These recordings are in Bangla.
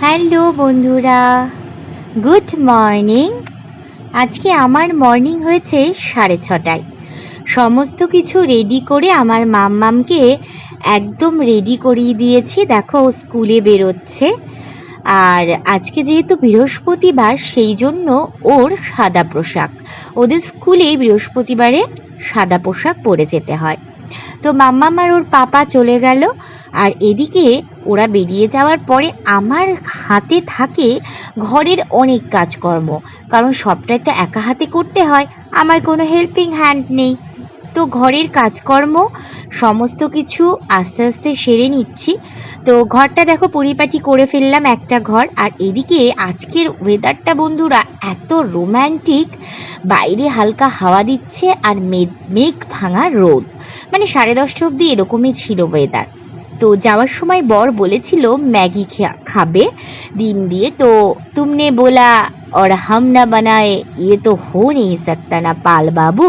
হ্যালো বন্ধুরা, গুড মর্নিং। আজকে আমার মর্নিং হয়েছে সাড়ে ছটায়। সমস্ত কিছু রেডি করে আমার মাম্মামকে একদম রেডি করিয়ে দিয়েছি। দেখো স্কুলে বেরোচ্ছে। আর আজকে যেহেতু বৃহস্পতিবার, সেই জন্য ওর সাদা পোশাক। ওদের স্কুলে বৃহস্পতিবারে সাদা পোশাক পরে যেতে হয়। তো মাম্মাম আর ওর পাপা চলে গেল। আর এদিকে ওরা বেরিয়ে যাওয়ার পরে আমার হাতে থাকে ঘরের অনেক কাজকর্ম। কারণ সবটাই তো একা হাতে করতে হয়, আমার কোনো হেল্পিং হ্যান্ড নেই। তো ঘরের কাজকর্ম সমস্ত কিছু আস্তে আস্তে সেরে নিচ্ছি। তো ঘরটা দেখো পরিপাটি করে ফেললাম একটা ঘর। আর এদিকে আজকের ওয়েদারটা বন্ধুরা এত রোম্যান্টিক বাইরে হালকা হাওয়া দিচ্ছে আর মেঘ ভাঙা রোদ। মানে সাড়ে দশটা অবধি এরকমই ছিল ওয়েদার তো যাওয়ার সময় বর বলেছিল ম্যাগি খা- খাবে ডিম দিয়ে তো তুমনে बोला और हम ना बनाए ये तो हो नहीं सकता না পাল বাবু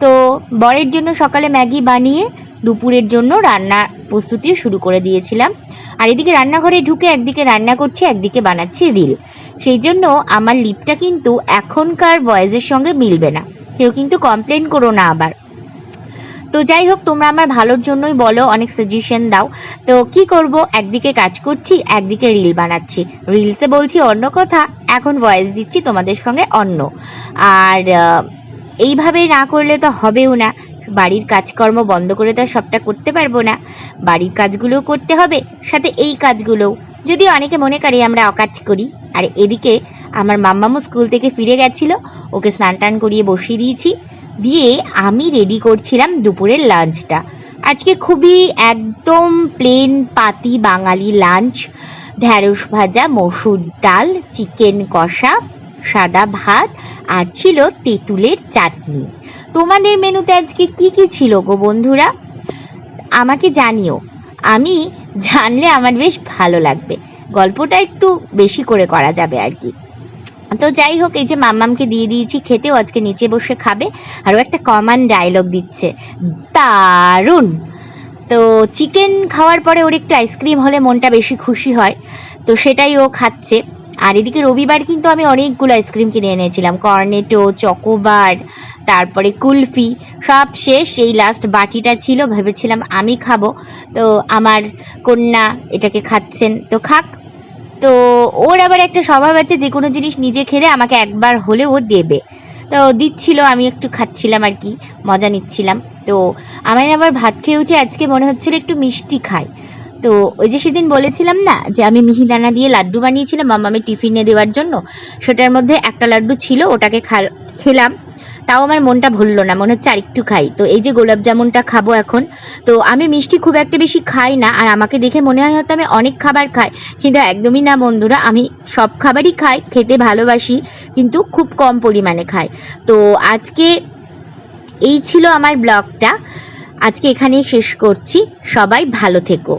তো বরের জন্য সকালে ম্যাগি বানিয়ে দুপুরের জন্য রান্না প্রস্তুতি শুরু করে দিয়েছিলাম আর এদিকে রান্নাঘরে ঢুকে একদিকে রান্না করছি একদিকে বানাচ্ছি রিল সেই জন্য আমার লিপটা কিন্তু এখনকার ভয়েসের সঙ্গে মিলবে না কেউ কিন্তু কমপ্লেন করো না আবার তো যাই হোক, তোমরা আমার ভালোর জন্যই বলো, অনেক সাজেশন দাও। তো কি করব? একদিকে কাজ করছি, একদিকে রিল বানাচ্ছি। রিলসে বলছি অন্য কথা, এখন ভয়েস দিচ্ছি তোমাদের সঙ্গে অন্য। আর এইভাবে না করলে তো হবেও না। বাড়ির কাজকর্ম বন্ধ করে তো সবটা করতে পারব না। বাড়ির কাজগুলোও করতে হবে, সাথে এই কাজগুলোও। যদি অনেকে মনে করে আমরা অকাজ করি, আর এদিকে আমার মাম্মামও স্কুল থেকে ফিরে গেছিল, ওকে স্নান টান করিয়ে বসিয়ে দিয়েছি। দিয়ে আমি রেডি করছিলাম দুপুরের লাঞ্চটা আজকে খুবই একদম প্লেন পাতি বাঙালি লাঞ্চ ঢ্যাঁড়স ভাজা, মসুর ডাল চিকেন কষা, সাদা ভাত আর ছিল তেঁতুলের চাটনি। তোমাদের মেনুতে আজকে কি কি ছিল গো বন্ধুরা? আমাকে জানিও। আমি জানলে আমার বেশ ভালো লাগবে। গল্পটা একটু বেশি করে করা যাবে আর কি। তো যাই হোক, এই যে মাম্মামকে দিয়ে দিয়েছি খেতেও, আজকে নিচে বসে খাবে। আরও একটা কমন ডায়লগ দিচ্ছে। দারুণ! তো চিকেন খাওয়ার পরে ওর একটু আইসক্রিম হলে মনটা বেশি খুশি হয়। তো সেটাই ও খাচ্ছে। আর এদিকে রবিবার কিন্তু আমি অনেকগুলো আইসক্রিম কিনে এনেছিলাম। কর্নেটো চকোবার তারপরে কুলফি, সব শেষ। এই লাস্ট বাটিটা ছিল, ভেবেছিলাম আমি খাব। তো আমার কন্যা এটাকে খাচ্ছেন। তো খাক তো ওর আবার একটা স্বভাব আছে, যে কোনো জিনিস নিজে খেলে আমাকে একবার হলেও দেবে। তো দিচ্ছিল, আমি একটু খাচ্ছিলাম আর কি, মজা নিচ্ছিলাম। তো আমার আবার ভাত খেয়ে উঠে আজকে মনে হচ্ছিল একটু মিষ্টি খাই। তো ওই যে সেদিন বলেছিলাম না, যে আমি মিহিদানা দিয়ে লাড্ডু বানিয়েছিলাম মামামের টিফিনে দেওয়ার জন্য, সেটার মধ্যে একটা লাড্ডু ছিল, ওটাকে খেলাম। তাও আমার মনটা ভরলো না, মনে হচ্ছে আরেকটু খাই। তো এই যে গোলাপ জামুনটা খাব এখন, তো আমি মিষ্টি খুব একটা বেশি খাই না, আর আমাকে দেখে মনে হয় হয়তো আমি অনেক খাবার খাই। কিন্তু একদমই না বন্ধুরা, আমি সব খাবারই খাই, খেতে ভালোবাসি, কিন্তু খুব কম পরিমাণে খাই। তো আজকে এই ছিল আমার ব্লগটা। আজকে এখানেই শেষ করছি। সবাই ভালো থেকো।